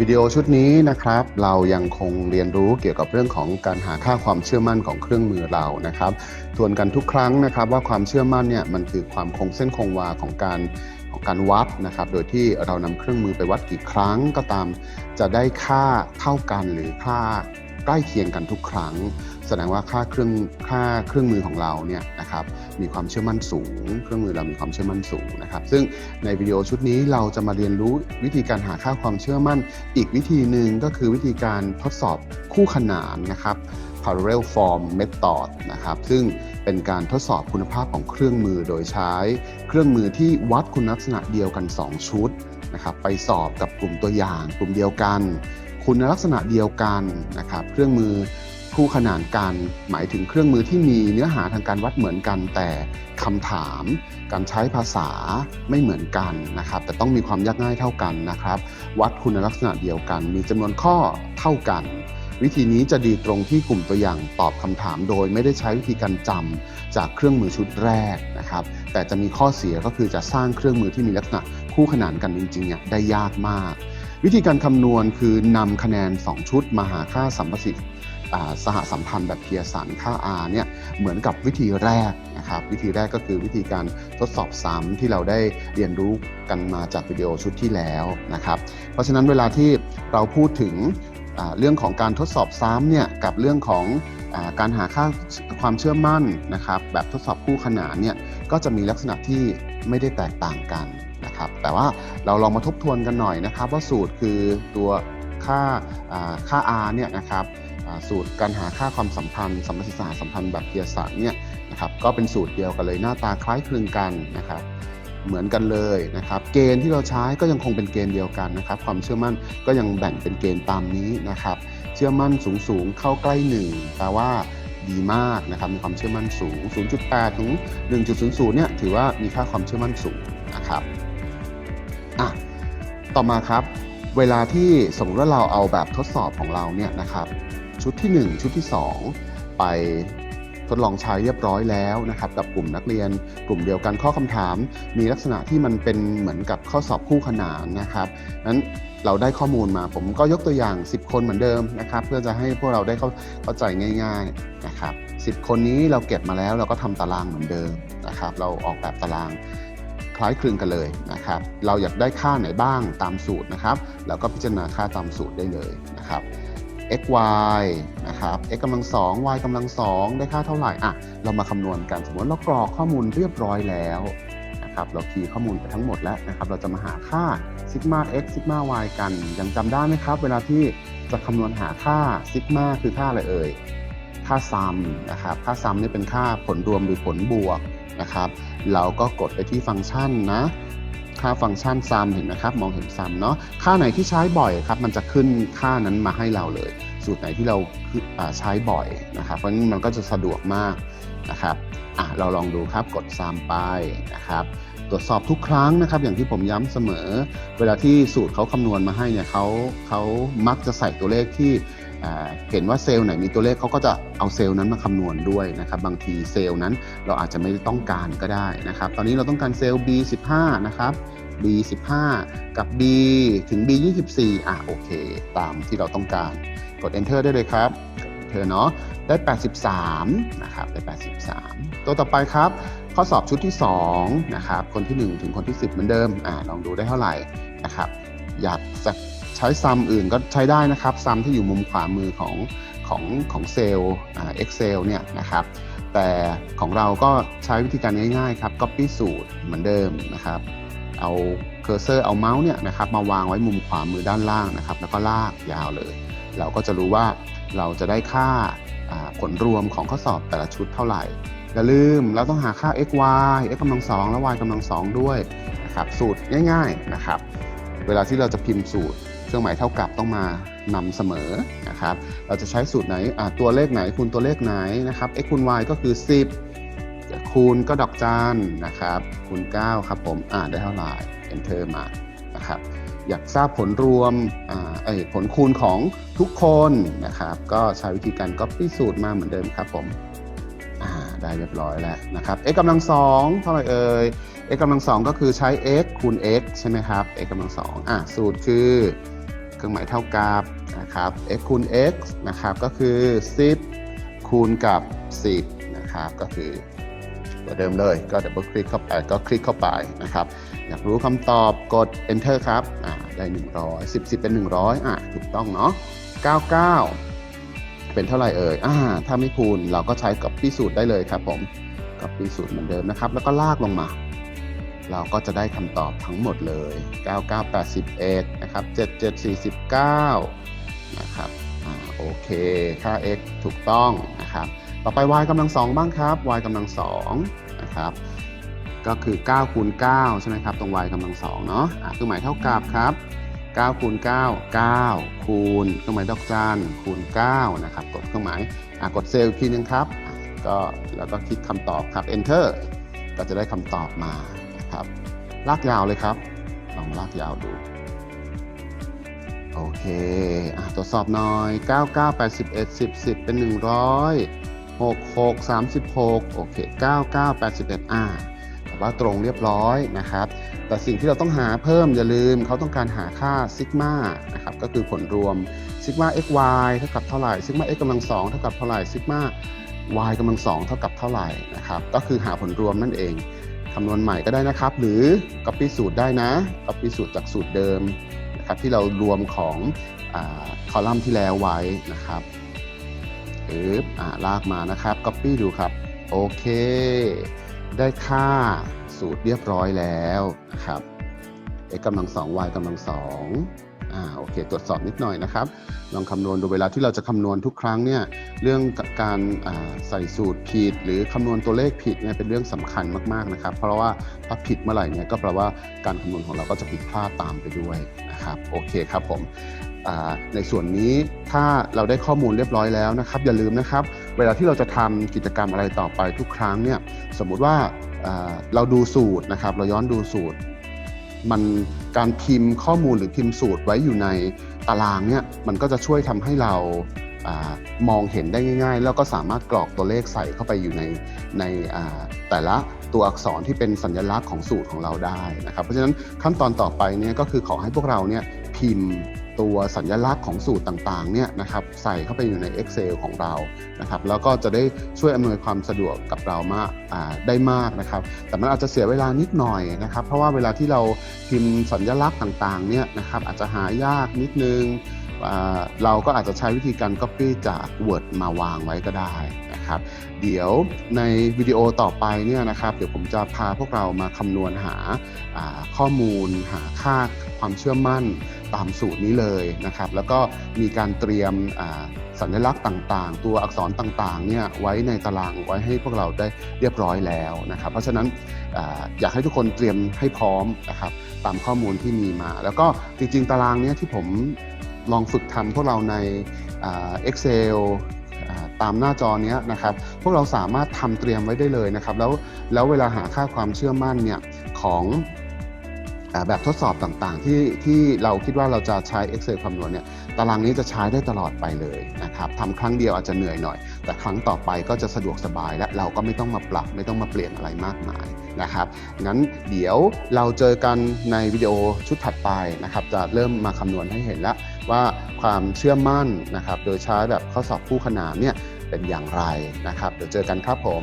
วิดีโอชุดนี้นะครับ เรายังคงเรียนรู้เกี่ยวกับเรื่องของการหาค่าความเชื่อมั่นของเครื่องมือเรานะครับทวนกันทุกครั้งนะครับ ว่าความเชื่อมั่นเนี่ยมันคือความคงเส้นคงวาของการของการวัดนะครับ โดยที่เรานำเครื่องมือไปวัดกี่ครั้งก็ตาม จะได้ค่าเท่ากันหรือค่า ใกล้เคียงกันทุกครั้ง แสดงว่าค่าเครื่องค่าเครื่องมือของเราเนี่ยนะครับมีความเชื่อมั่นสูง เครื่องมือเรามีความเชื่อมั่นสูงนะครับ ซึ่งในวิดีโอชุดนี้เราจะมาเรียนรู้วิธีการหาค่าความเชื่อมั่น อีกวิธีหนึ่งก็คือวิธีการทดสอบคู่ขนานนะครับ parallel form method นะครับ ซึ่งเป็นการทดสอบคุณภาพของเครื่องมือโดยใช้ เครื่องมือที่วัดคุณลักษณะเดียวกัน 2 ชุดนะครับ ไปสอบกับกลุ่มตัวอย่างกลุ่มเดียวกัน คุณลักษณะเดียวกันนะครับ เครื่องมือคู่ขนานกันหมายถึงเครื่องมือที่มีเนื้อหาทางการวัดเหมือนกัน แต่คำถาม การใช้ภาษาไม่เหมือนกันนะครับ แต่ต้องมีความยากง่ายเท่ากันนะครับ วัดคุณลักษณะเดียวกัน มีจำนวนข้อเท่ากัน วิธีนี้จะดีตรงที่กลุ่มตัวอย่างตอบคำถามโดยไม่ได้ใช้วิธีการจำจากเครื่องมือชุดแรกนะครับ แต่จะมีข้อเสียก็คือจะสร้างเครื่องมือที่มีลักษณะคู่ขนานกันจริงๆเนี่ยได้ยากมาก วิธีการคำนวณคือนำคะแนน 2 ชุดมาหาค่าสัมประสิทธิ์สหสัมพันธ์แบบเพียร์สันค่า R เนี่ยเหมือนกับวิธีแรกนะครับวิธีแรกก็คือวิธีการทดสอบซ้ำที่เราได้เรียนรู้กันมาจากวิดีโอชุดที่แล้วนะครับเพราะฉะนั้นเวลาที่เราพูดถึงเรื่องของการทดสอบซ้ำเนี่ยกับเรื่องของอการหาค่าความเชื่อมั่นนะครับแบบทดสอบคู่ขนานเนี่ยก็จะมีลักษณะที่ไม่ได้แตกต่างกัน นะครับ แต่ว่าเราลองมาทบทวนกันหน่อยนะครับ ว่าสูตรคือตัวค่าค่า R เนี่ยนะครับสูตรการหาค่าความสัมพันธ์สัมพันธ์สหสัมพันธ์แบบเพียร์สันเนี่ยนะครับก็เป็นสูตรเดียวกันเลยหน้าตาคล้ายคลึงกันนะครับเหมือนกันเลยนะครับเกณฑ์ที่เราใช้ก็ยังคงเป็นเกณฑ์เดียวกันนะครับ ความเชื่อมั่นก็ยังแบ่งเป็นเกณฑ์ตามนี้นะครับ เชื่อมั่นสูงสูงเข้าใกล้1แปลว่าดีมากนะครับมีความเชื่อมั่นสูง 0.8 ถึง 1.00 เนี่ยถือว่ามีค่าความเชื่อมั่นสูงนะครับ ต่อมาครับ เวลาที่สมมติว่าเราเอาแบบทดสอบของเราเนี่ยนะครับ ชุดที่ 1 ชุดที่ 2 ไปทดลองใช้เรียบร้อยแล้วนะครับกับกลุ่มนักเรียนกลุ่มเดียวกันข้อคำถาม มีลักษณะที่มันเป็นเหมือนกับข้อสอบคู่ขนานนะครับนั้นเราได้ข้อมูลมาผมก็ยกตัวอย่าง 10 คนเหมือนเดิมนะครับ เพื่อจะให้พวกเราได้เข้าเข้าใจง่ายๆนะครับ10 คนนี้เราเก็บมาแล้วเราก็ทำตารางเหมือนเดิมนะครับ เราออกแบบตาราง ล้ายคลึงกันเลยนะครับ เราอยากได้ค่าไหนบ้างตามสูตรนะครับเราก็พิจารณาค่าตามสูตรได้เลยนะครับ x y นะครับ x กำลัง 2 y กำลัง 2 ได้ค่าเท่าไหร่อะเรามาคำนวณกันสมมติเรากรอกข้อมูลเรียบร้อยแล้วนะครับเราคีย์ข้อมูลไปทั้งหมดแล้วนะครับ เราจะมาหาค่า sigma x sigma y กันยังจำได้ไหมครับ เวลาที่จะคำนวณหาค่า sigma คือค่าอะไรเอ่ยค่าซัมนะครับ ค่าซัมนี่เป็นค่าผลรวมหรือผลบวก นะครับ เราก็กดไปที่ฟังก์ชันนะ ค่าฟังก์ชันซัมเห็นไหมครับ มองเห็นซัมเนาะ ค่าไหนที่ใช้บ่อยครับ มันจะขึ้นค่านั้นมาให้เราเลย สูตรไหนที่เราใช้บ่อยนะครับ เพราะนั้นมันก็จะสะดวกมากนะครับอะเราลองดูครับ กดซัมไปนะครับตรวจสอบทุกครั้งนะครับ อย่างที่ผมย้ำเสมอ เวลาที่สูตรเขาคำนวณมาให้เนี่ยเขาเขามักจะใส่ตัวเลขที่ เห็นว่าเซลล์ไหนมีตัวเลขเขาก็จะเอาเซลล์นั้นมาคำนวณด้วยนะครับ บางทีเซลล์นั้นเราอาจจะไม่ต้องการก็ได้นะครับ ตอนนี้เราต้องการเซลล์ B15 นะครับ B15 กับ B ถึง B24 อะโอเค ตามที่เราต้องการกด Enter ได้เลยครับ Enter เนาะได้ 83 นะครับ ได้ 83 ตัวต่อไปครับ ข้อสอบชุดที่ 2 นะครับ คนที่ 1 ถึงคนที่ 10 เหมือนเดิม อ่าลองดูได้เท่าไหร่นะครับ อยากจะ ใช้ซัมอื่นก็ใช้ได้นะครับซัมที่อยู่มุมขวามือของของของเซลล์อ่า Excel เนี่ยนะครับแต่ของเราก็ใช้วิธีการง่ายๆครับ Copy สูตรเหมือนเดิมนะครับเอาเคอร์เซอร์เอาเมาส์เนี่ยนะครับมาวางไว้มุมขวามือด้านล่างนะครับแล้วก็ลากยาวเลย เราก็จะรู้ว่าเราจะได้ค่าอ่าผลรวมของข้อสอบแต่ละชุดเท่าไหร่อย่าลืมเราต้องหาค่า x y x กำลังสองและ y กำลังสองด้วยนะครับสูตรง่ายๆนะครับเวลาที่เราจะพิมพ์สูตร เครื่องหมายเท่ากับต้องมานำเสมอนะครับ เราจะใช้สูตรไหนตัวเลขไหนคูณตัวเลขไหนนะครับ x คูณ y ก็คือ 10 คูณก็ดอกจันนะครับคูณ 9 ครับผมอ่าได้เท่าไหร่ enter มานะครับ อยากทราบผลรวมผลคูณของทุกคนนะครับ ก็ใช้วิธีการ copy สูตรมาเหมือนเดิมครับผมได้เรียบร้อยแล้วนะครับ x กำลังสองเท่าไหร่เอ่ย x กำลังสองก็คือใช้ x คูณ x ใช่ไหมครับ x กำลังสองอะสูตรคือ เครื่องหมายเท่ากับนะครับ x คูณ x นะครับก็คือ 10 คูณกับ 10นะครับก็คือตัวเดิมเลยก็ดับเบิลคลิกเข้าไปก็คลิกเข้าไปนะครับ อยากรู้คำตอบกด enter ครับอ่าได้ 100 10 10 เป็น 100อ่าถูกต้องเนาะ99 เป็นเท่าไหร่เอ่ยอ่าถ้าไม่คูณเราก็ใช้กับพิสูจน์ได้เลยครับผมกับพิสูจน์เหมือนเดิมนะครับ แล้วก็ลากลงมา เราก็จะได้คำตอบทั้งหมดเลย 9981 นะครับ 7749 นะครับอ่าโอเค ค่า x ถูกต้องนะครับ ต่อไป y กำลังสองบ้างครับ y กำลังสองนะครับ ก็คือ9คูณ9ใช่ไหมครับ ตรง y กำลังสองเนาะอะเครื่องหมายเท่ากับครับ9คูณ9 9 คูณเครื่องหมายดอกจันคูณ9นะครับ กดเครื่องหมายอะกดเซลล์อีกทีนึงครับ ก็แล้วก็คลิกคำตอบครับ enter ก็จะได้คำตอบมา ครับ ลากยาวเลยครับ ลองลากยาวดู โอเคอตรวจสอบหน่อย 99 81 10 10 เป็น 100 66 36 โอเค 99 81อ่าแต่ว่าตรงเรียบร้อยนะครับ แต่สิ่งที่เราต้องหาเพิ่มอย่าลืมเขาต้องการหาค่าซิกมานะครับ ก็คือผลรวมซิกมา xy เท่ากับเท่าไหร่ซิกมา x กำลังสองเท่ากับเท่าไหร่ซิกมา y กำลังสองเท่ากับเท่าไหร่นะครับ ก็คือหาผลรวมนั่นเอง คำนวณใหม่ก็ได้นะครับ หรือ copy สูตรได้นะ copy สูตรจากสูตรเดิมนะครับที่เรารวมของคอลัมน์ที่แล้วไว้นะครับปึ๊บอ่าลากมานะครับ copy ดูครับโอเค ได้ค่าสูตรเรียบร้อยแล้วนะครับ x กำลังสอง y กำลังส อ่าโอเค ตรวจสอบนิดหน่อยนะครับ ลองคำนวณดูเวลาที่เราจะคำนวณทุกครั้งเนี่ยเรื่องการใส่สูตรผิด หรือคำนวณตัวเลขผิดเนี่ยเป็นเรื่องสำคัญมากๆนะครับ เพราะว่าถ้าผิดเมื่อไหร่เนี่ยก็แปลว่าการคำนวณของเราก็จะผิดพลาดตามไปด้วยนะครับโอเคครับผมในส่วนนี้ถ้าเราได้ข้อมูลเรียบร้อยแล้วนะครับ อย่าลืมนะครับ เวลาที่เราจะทำกิจกรรมอะไรต่อไปทุกครั้งเนี่ยสมมุติว่าเราดูสูตรนะครับ เราย้อนดูสูตร มันการพิมพ์ข้อมูลหรือพิมพ์สูตรไว้อยู่ในตารางเนี่ยมันก็จะช่วยทำให้เราอามองเห็นได้ง่าย ๆ แล้วก็สามารถกรอกตัวเลขใส่เข้าไปอยู่ในในแต่ละตัวอักษรที่เป็นสัญลักษณ์ของสูตรของเราได้นะครับ เพราะฉะนั้นขั้นตอนต่อไปเนี่ยก็คือขอให้พวกเราเนี่ยพิมพ์ ตัวสัญลักษณ์ของสูตรต่างๆเนี่ยนะครับใส่เข้าไปอยู่ใน Excel ของเรานะครับแล้วก็จะได้ช่วยอำนวยความสะดวกกับเรามากได้มากนะครับแต่มันอาจจะเสียเวลานิดหน่อยนะครับ เพราะว่าเวลาที่เราพิมพ์สัญลักษณ์ต่างๆเนี่ยนะครับอาจจะหายากนิดนึงเราก็อาจจะใช้วิธีการ Copy จาก Word มาวางไว้ก็ได้นะครับเดี๋ยวในวิดีโอต่อไปเนี่ยนะครับเดี๋ยวผมจะพาพวกเรามาคำนวณหาข้อมูลหาค่าความเชื่อมั่น ตามสูตรนี้เลยนะครับ แล้วก็มีการเตรียมสัญลักษณ์ต่างๆ ตัวอักษรต่างๆเนี่ยไว้ในตารางไว้ให้พวกเราได้เรียบร้อยแล้วนะครับ เพราะฉะนั้นออยากให้ทุกคนเตรียมให้พร้อมนะครับตามข้อมูลที่มีมา แล้วก็จริงๆ ตารางเนี้ยที่ผมลองฝึกทำพวกเราในอ่า Excel ตามหน้าจอเนี้ยนะครับ พวกเราสามารถทำเตรียมไว้ได้เลยนะครับ แล้วแล้วเวลาหาค่าความเชื่อมั่นเนี่ยของ แบบทดสอบต่างๆ ที่ที่เราคิดว่าเราจะใช้ Excel คำนวณเนี่ยตารางนี้จะใช้ได้ตลอดไปเลยนะครับทำครั้งเดียวอาจจะเหนื่อยหน่อย แต่ครั้งต่อไปก็จะสะดวกสบาย และเราก็ไม่ต้องมาปรับไม่ต้องมาเปลี่ยนอะไรมากมายนะครับงั้นเดี๋ยวเราเจอกันในวิดีโอชุดถัดไปนะครับจะเริ่มมาคำนวณให้เห็นแล้วว่าความเชื่อมั่นนะครับโดยใช้แบบข้อสอบคู่ขนานเนี่ยเป็นอย่างไรนะครับเดี๋ยวเจอกันครับผม